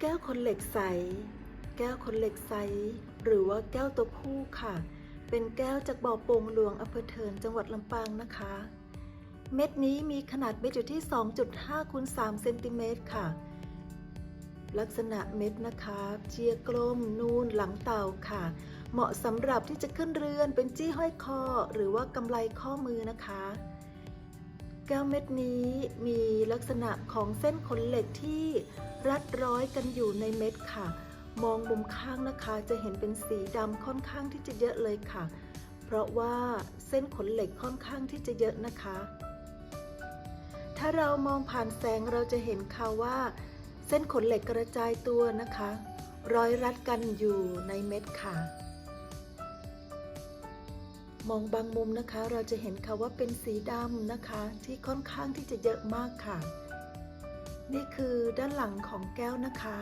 แก้วคนเหล็กใส แก้วคนเหล็กใส หรือว่าแก้วตัวผู้ค่ะ เป็นแก้วจากบ่อโป่งหลวงอำเภอเทินจังหวัดลำปางนะคะ เม็ดนี้มีขนาดเม็ดอยู่ที่ 2.5คูณ3เซนติเมตรค่ะ ลักษณะเม็ดนะคะเจียกลม นูนหลังเต่าค่ะ เหมาะสำหรับที่จะขึ้นเรือนเป็นจี้ห้อยคอ หรือว่ากำไลข้อมือนะคะ แก้วเม็ดนี้มีลักษณะของเส้นขนเหล็กที่รัดร้อยกันอยู่ในเม็ดค่ะ มองมุมข้างนะคะจะเห็นเป็นสีดำค่อนข้างที่จะเยอะเลยค่ะ เพราะว่าเส้นขนเหล็กค่อนข้างที่จะเยอะนะคะ ถ้าเรามองผ่านแสงเราจะเห็นค่ะว่า เส้นขนเหล็กกระจายตัวนะคะ ร้อยรัดกันอยู่ในเม็ดค่ะ มองบางมุมนะคะ เราจะเห็นค่ะว่าเป็นสีดำนะคะ ที่ค่อนข้างที่จะเยอะมากค่ะ นี่คือด้านหลังของแก้วนะคะ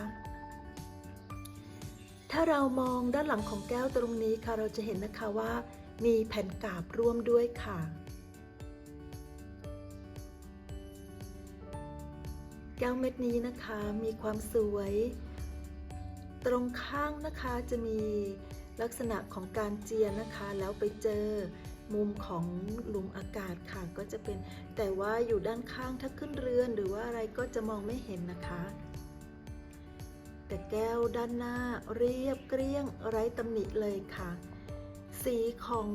ถ้าเรามองด้านหลังของแก้วตรงนี้ค่ะ เราจะเห็นนะคะว่า มีแผ่นกาบร่วมด้วยค่ะแก้วเม็ดนี้นะคะมีความสวย ตรงข้างนะคะจะมี ลักษณะของการเจียนนะคะ แล้วไปเจอมุมของหลุมอากาศค่ะก็จะเป็น แต่ว่าอยู่ด้านข้างถ้าขึ้นเรือนหรือว่าอะไรก็จะมองไม่เห็นนะคะ แต่แก้วด้านหน้าเรียบเกลี้ยงไร้ตำหนิเลยค่ะ สีของ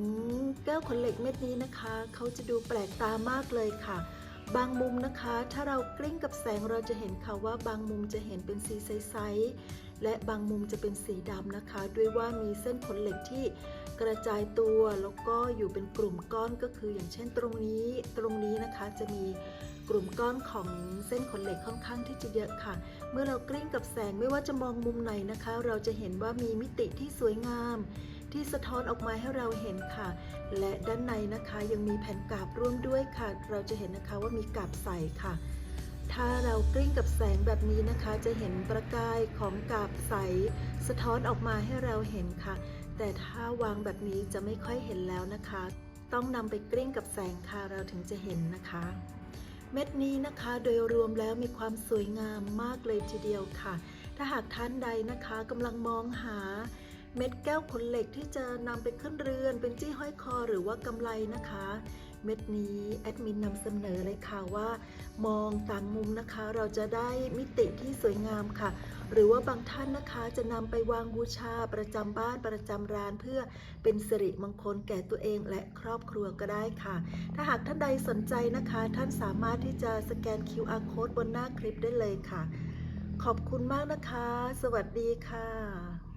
แก้วขนเหล็กเม็ดนี้นะคะ เขาจะดูแปลกตามากเลยค่ะ บางมุมนะคะ ถ้าเรากลิ้งกับแสงเราจะเห็นค่ะว่าบางมุมจะเห็นเป็นสีใสๆและบางมุมจะเป็นสีดำนะคะ ด้วยว่ามีเส้นขนเหล็กที่กระจายตัวแล้วก็อยู่เป็นกลุ่มก้อนก็คือ อย่างเช่นตรงนี้ตรงนี้นะคะจะมีกลุ่มก้อนของเส้นขนเหล็กค่อนข้างที่จะเยอะค่ะ เมื่อเรากลิ้งกับแสงไม่ว่าจะมองมุมไหนนะคะ เราจะเห็นว่ามีมิติที่สวยงาม ที่สะท้อนออกมาให้เราเห็นค่ะ และด้านในนะคะยังมีแผ่นกาบร่วมด้วยค่ะ เราจะเห็นนะคะว่ามีกาบใสค่ะ ถ้าเรากลิ้งกับแสงแบบนี้นะคะ จะเห็นประกายของกาบใส สะท้อนออกมาให้เราเห็นค่ะ แต่ถ้าวางแบบนี้จะไม่ค่อยเห็นแล้วนะคะ ต้องนำไปกลิ้งกับแสงค่ะเราถึงจะเห็นนะคะ เม็ดนี้นะคะโดยรวมแล้วมีความสวยงามมากเลยทีเดียวค่ะ ถ้าหากท่านใดนะคะกำลังมองหา เม็ดแก้วขนเหล็กที่จะนำไปขึ้นเรือน เป็นจี้ห้อยคอหรือว่ากำไลนะคะ เม็ดนี้แอดมินนำเสนอเลยค่ะว่า มองต่างมุมนะคะ เราจะได้มิติที่สวยงามค่ะ หรือว่าบางท่านนะคะจะนำไปวางบูชาประจำบ้านประจำร้าน เพื่อเป็นสิริมงคลแก่ตัวเองและครอบครัวก็ได้ค่ะ ถ้าหากท่านใดสนใจนะคะ ท่านสามารถที่จะสแกน QR code บนหน้าคลิปได้เลยค่ะ ขอบคุณมากนะคะ สวัสดีค่ะ